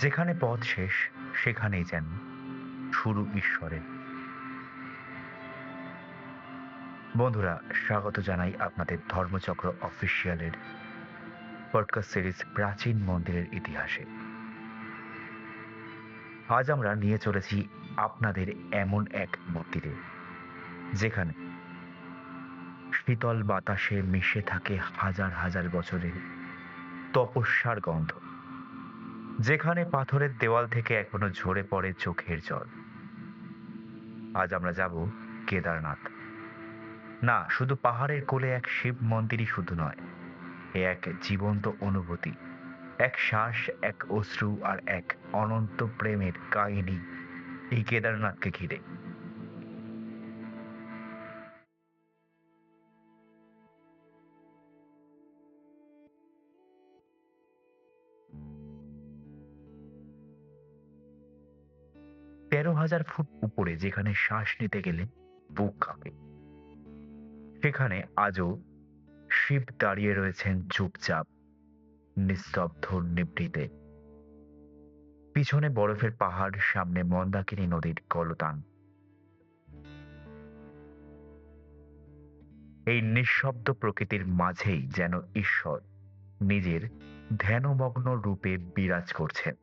যেখানে পথ শেষ, সেখানেই যেন শুরু ঈশ্বরের। বন্ধুরা, স্বাগত জানাই আপনাদের ধর্মচক্র অফিসিয়ালের পডকাস্ট সিরিজ প্রাচীন মন্দিরের ইতিহাসে। আজ আমরা নিয়ে চলেছি আপনাদের এমন এক মন্দিরে, যেখানে শীতল বাতাসে মিশে থাকে হাজার হাজার বছরের তপস্যার গন্ধ। যেখানে পাথরের দেওয়াল থেকে এখনও ঝরে পড়ে চোখের জল। আজ আমরা যাব কেদারনাথ। না, শুধু পাহাড়ের কোলে এক শিব মন্দিরই শুধু নয়, এ এক জীবন্ত অনুভূতি, এক শ্বাস, এক অশ্রু আর এক অনন্ত প্রেমের কাহিনী এই কেদারনাথকে ঘিরে। তেরো হাজার ফুট উপরে যেখানে শ্বাস নিতে গেলে বুক কাঁপে। সেখানে আজও শিব দাঁড়িয়ে রয়েছেন চুপচাপ, নিস্তব্ধ নিবৃতে পিছনে বরফের পাহাড়, সামনে মন্দাকিনী নদীর কলতান। এই নিঃশব্দ প্রকৃতির মাঝেই যেন ঈশ্বর নিজের ধ্যানমগ্ন রূপে বিরাজ করছেন।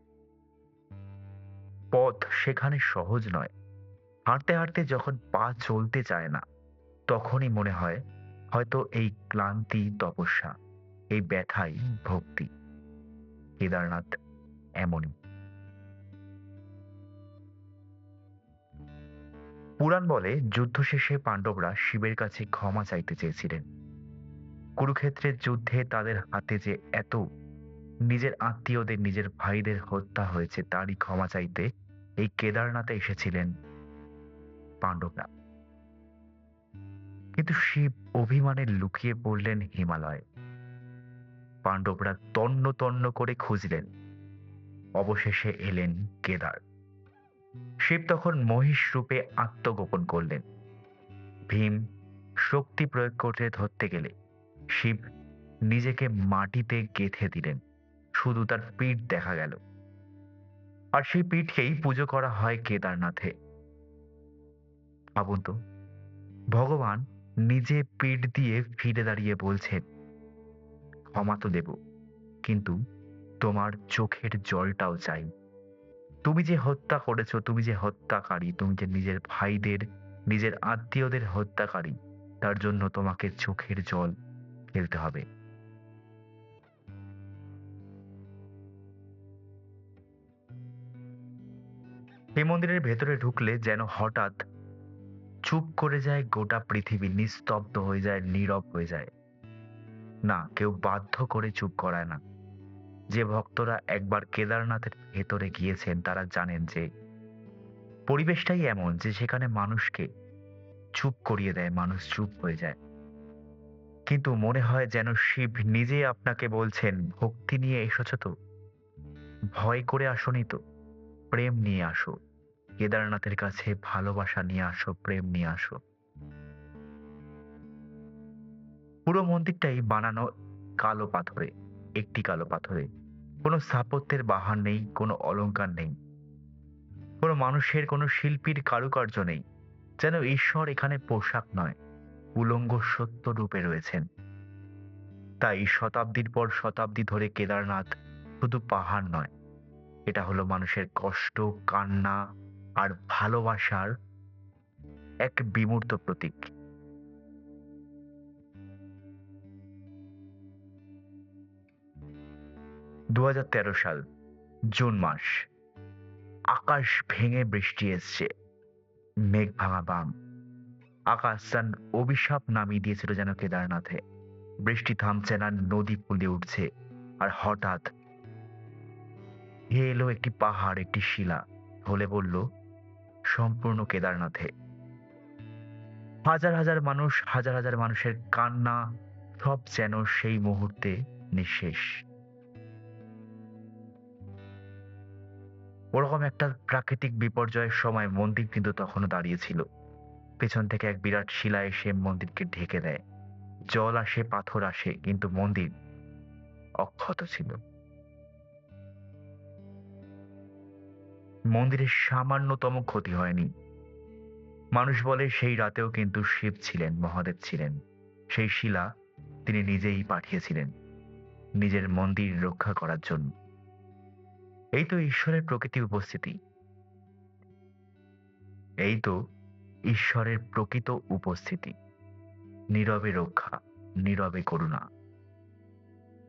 সেখানে সহজ নয়। হাঁটতে হাঁটতে যখন পা চলতে চায় না তখনই মনে হয় হয়তো এই ক্লান্তি তপস্যা এই ব্যথাই ভক্তি। কেদারনাথ এমনই। পুরাণ বলে যুদ্ধ শেষে পাণ্ডবরা শিবের কাছে ক্ষমা চাইতে চেয়েছিলেন। কুরুক্ষেত্রের যুদ্ধে তাদের হাতে যে এত নিজের আত্মীয়দের নিজের ভাইদের হত্যা হয়েছে তারই ক্ষমা চাইতে এই কেদারনাথে এসেছিলেন পাণ্ডবরা। কিন্তু শিব অভিমানে লুকিয়ে পড়লেন হিমালয়। পাণ্ডবরা তন্ন তন্ন করে খুঁজলেন। অবশেষে এলেন কেদার। শিব তখন মহিষ রূপে আত্মগোপন করলেন। ভীম শক্তি প্রয়োগ করতে ধরতে গেলে শিব নিজেকে মাটিতে গেঁথে দিলেন। শুধু তার পিঠ দেখা গেল। আর সেই পিঠকেই পুজো করা হয় কেদারনাথে। ভাবুন তো, ভগবান নিজে পিঠ দিয়ে ফিরে দাঁড়িয়ে বলছেন, ক্ষমা তো দেব, কিন্তু তোমার চোখের জলটাও চাই। তুমি যে হত্যা করেছ, তুমি যে হত্যাকারী, তুমি যে নিজের ভাইদের, নিজের আত্মীয়দের হত্যাকারী, তার জন্য তোমাকে চোখের জল ফেলতে হবে। এই মন্দিরের ভেতরে ঢুকলে যেন হঠাৎ চুপ করে যায় গোটা পৃথিবী, নিস্তব্ধ হয়ে যায়, নীরব হয়ে যায়। না, কেউ বাধ্য করে চুপ করায় না। যে ভক্তরা একবার কেদারনাথের ভেতরে গিয়েছেন, তারা জানেন যে পরিবেশটাই এমন যে সেখানে মানুষকে চুপ করিয়ে দেয়, মানুষ চুপ হয়ে যায়। কিন্তু মনে হয় যেন শিব নিজে আপনাকে বলছেন, ভক্তি নিয়ে এসেছ তো? ভয় করে আসনি তো? প্রেম নিয়ে আসো। কেদারনাথের কাছে ভালোবাসা নিয়ে আসো, প্রেম নিয়ে আসো। পুরো মন্দিরটাই বানানো কালো পাথরে, একটি কালো পাথরে। কোনো স্থাপত্যের বাহার নেই, কোনো অলংকার নেই। কোনো মানুষের, কোনো শিল্পীর কারুকার্য নেই। যেন ঈশ্বর এখানে পোশাক নয়, উলঙ্গ সত্য রূপে রয়েছেন। তাই শতাব্দীর পর শতাব্দী ধরে কেদারনাথ শুধু পাহাড় নয় এটা হলো মানুষের কষ্ট, কান্না আর ভালোবাসার এক বিমূর্ত প্রতীক। দু সাল, জুন মাস, আকাশ ভেঙে বৃষ্টি এসছে, মেঘ ভাঙা বাম। আকাশ যেন অভিশাপ নামিয়ে দিয়েছিল যেন কেদারনাথে। বৃষ্টি থামছে না, নদী ফুলে উঠছে, আর হঠাৎ হে এলো একটি পাহাড়, একটি শিলা। হলে বলল, সম্পূর্ণ কেদারনাথে। হাজার হাজার মানুষ, হাজার হাজার মানুষের কান্না সব যেন সেই মুহূর্তে নিঃশেষ। ওরকম একটা প্রাকৃতিক বিপর্যয়ের সময় মন্দির কিন্তু তখনও দাঁড়িয়েছিল পেছন থেকে এক বিরাট শিলা এসে মন্দিরকে ঢেকে দেয়। জল আসে, পাথর আসে, কিন্তু মন্দির অক্ষত ছিল। মন্দিরের সামান্যতম ক্ষতি হয়নি। মানুষ বলে সেই রাতেও কিন্তু শিব ছিলেন, মহাদেব ছিলেন। সেই শিলা তিনি নিজেই পাঠিয়েছিলেন, নিজের মন্দির রক্ষা করার জন্য। এই তো ঈশ্বরের প্রকৃতি উপস্থিতি। এই তো ঈশ্বরের প্রকৃত উপস্থিতি। নীরবে রক্ষা, নীরবে করুণা।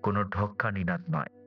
কোনো ঢক্কা নিনাদ নয়।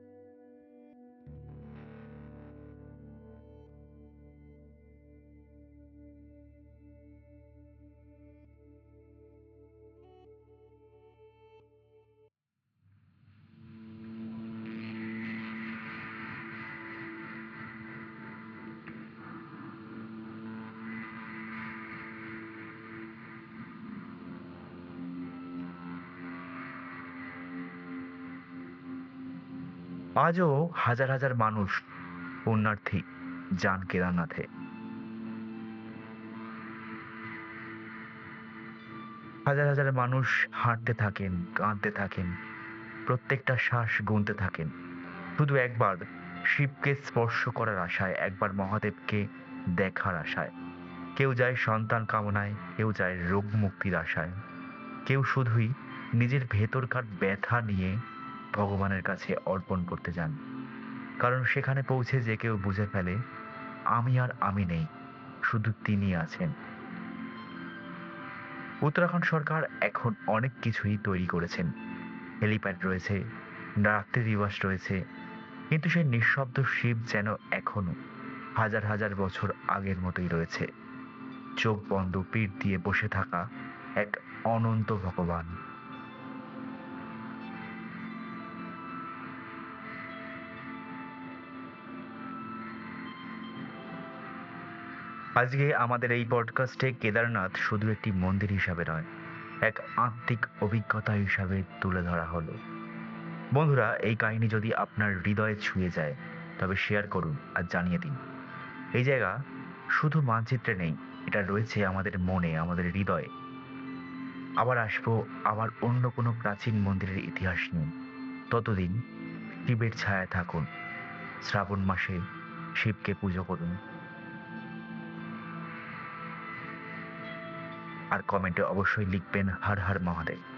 আজও হাজার হাজার মানুষ পুণ্যার্থী যান কেদারনাথে। হাজার হাজার মানুষ হাঁটতে থাকেন, কাঁদতে থাকেন, প্রত্যেকটা শ্বাস গুনতে থাকেন। শুধু একবার শিবকে স্পর্শ করার আশায়, একবার মহাদেবকে দেখার আশায়। কেউ যায় সন্তান কামনায়, কেউ যায় রোগ মুক্তির আশায়। কেউ শুধুই নিজের ভেতরকার ব্যথা নিয়ে ভগবানের কাছে অর্পণ করতে যান। কারণ সেখানে পৌঁছে যে কেউ বুঝে ফেলে, আমি আর আমি নেই, শুধু তিনি আছেন। উত্তরাখণ্ড সরকার এখন অনেক কিছুই তৈরি করেছেন। হেলিপ্যাড রয়েছে, রাত্রি দিবস রয়েছে, কিন্তু সেই নিঃশব্দ শিব যেন এখনও হাজার হাজার বছর আগের মতোই রয়েছে। চোখ বন্ধ, পিঠ দিয়ে বসে থাকা এক অনন্ত ভগবান। আজকে আমাদের এই পডকাস্টে কেদারনাথ শুধু একটি মন্দির হিসাবে নয়, এক আত্মিক অভিজ্ঞতা হিসাবে তুলে ধরা হলো। বন্ধুরা, এই কাহিনী যদি আপনার হৃদয়ে ছুঁয়ে যায়, তবে শেয়ার করুন আর জানিয়ে দিন। এই জায়গা শুধু মানচিত্রে নেই, এটা রয়েছে আমাদের মনে, আমাদের হৃদয়ে। আবার আসব আবার অন্য কোনো প্রাচীন মন্দিরের ইতিহাস নিয়ে। ততদিন শিবের ছায়া থাকুন, শ্রাবণ মাসে শিবকে পুজো করুন। আর কমেন্টে অবশ্যই লিখবেন হার হার মহাদেব।